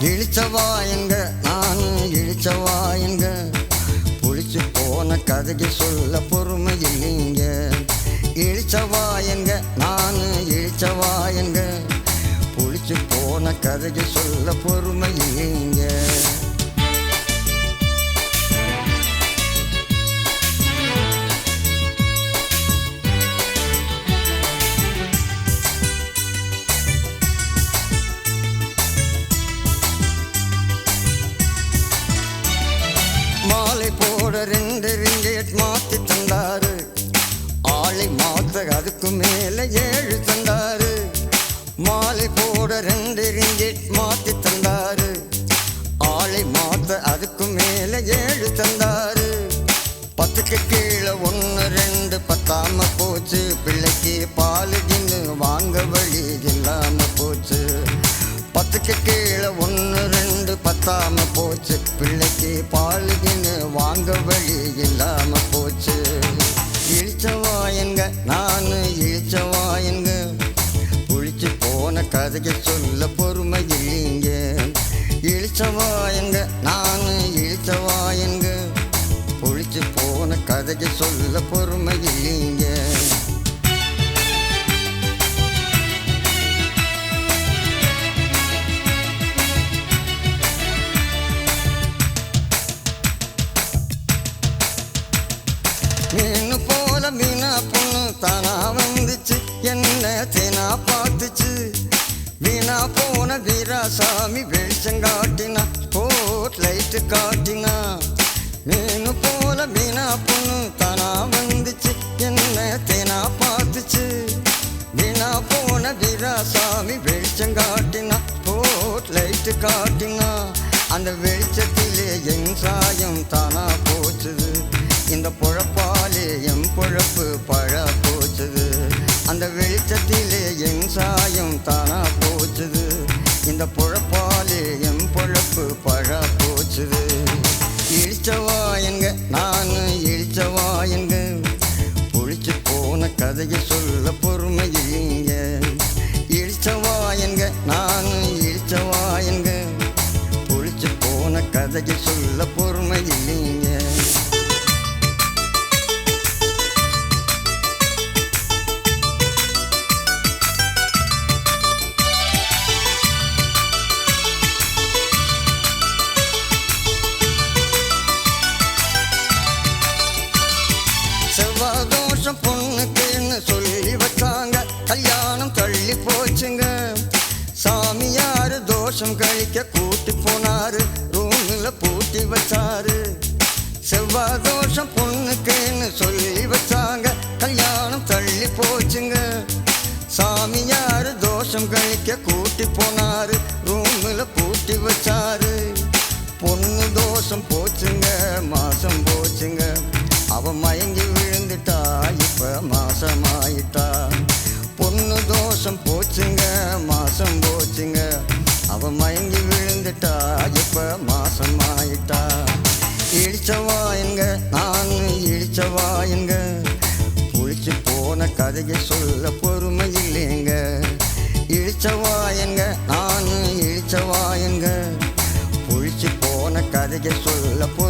இழிச்சவாயங்க நான் இழிச்சவாயங்க புளிச்சு போன கதைக்கு சொல்ல பொறுமை இல்லைங்க. இழிச்சவாயங்க நான் இழிச்சவாயங்க புளிச்சு போன கதைக்கு சொல்ல பொறுமை இல்லைங்க. மாலை போட ரெண்டு ரிங்கேட் மாத்தி தந்தாரு. ஆளை மாத்த அதுக்கு மேல ஏழு தந்தாரு. மாலை போட ரெண்டு ரிங்கேட் மாத்தி தந்தாரு. ஆளை மாத்த அதுக்கு மேல ஏழு தந்தாரு. பத்துக்கு கீழே ஒன்று ரெண்டு பத்தாம போச்சு. பிள்ளைக்கு பால் கின்னு வாங்க வழி இல்லாம போச்சு. பத்துக்கு கீழே ஒன்று ரெண்டு பத்தாம போச்சு. பிள்ளைக்கு பால் சாமி வெளிச்சம் காட்டினா ஸ்போர்ட் லைட்டு காட்டினா. மீனு போல மீனா பொண்ணு தானா வந்துச்சு என்ன தேனா பார்த்துச்சு. வீணா போன வீராசாமி வெளிச்சம் காட்டினா ஸ்போர்ட் லைட்டு காட்டினா. அந்த வெளிச்சத்திலே என் சாயம் தானா போ இந்த பொழப்பாலே என் பொழப்பு பழ போச்சுது இழிச்சவாயங்க நான் இழிச்சவாயங்க புளிச்சு போன கதையை சொல்ல பொறுமை இல்லைங்க. இழிச்சவாயங்க நான் இழிச்சவாயங்க புளிச்சு போன கதையை சொல்ல பொறுமை கட்டி வச்சாரு. செவ்வாய் தோஷம் பொண்ணுக்குன்னு சொல்லி வச்சாங்க. கல்யாணம் தள்ளி போச்சுங்க. சாமியாரு தோஷம் கழிக்க கூட்டி போனாரு. ரூமில் பூட்டி வச்சாரு. பொண்ணு தோஷம் போச்சுங்க மாசம் போச்சுங்க. அவ மயங்கி விழுந்துட்டா இப்ப மாசமாயிட்டா. பொண்ணு தோஷம் போச்சுங்க மாசம் போச்சுங்க. அவ மயங்கி விழுந்துட்டா இப்ப மா வாயுங்க புளிச்சு போன கதையை சொல்ல பொறுமை இல்லைங்க இழிச்சவாயங்க நான் இழிச்சவாயங்க புளிச்சு போன கதையை சொல்ல பொறுமை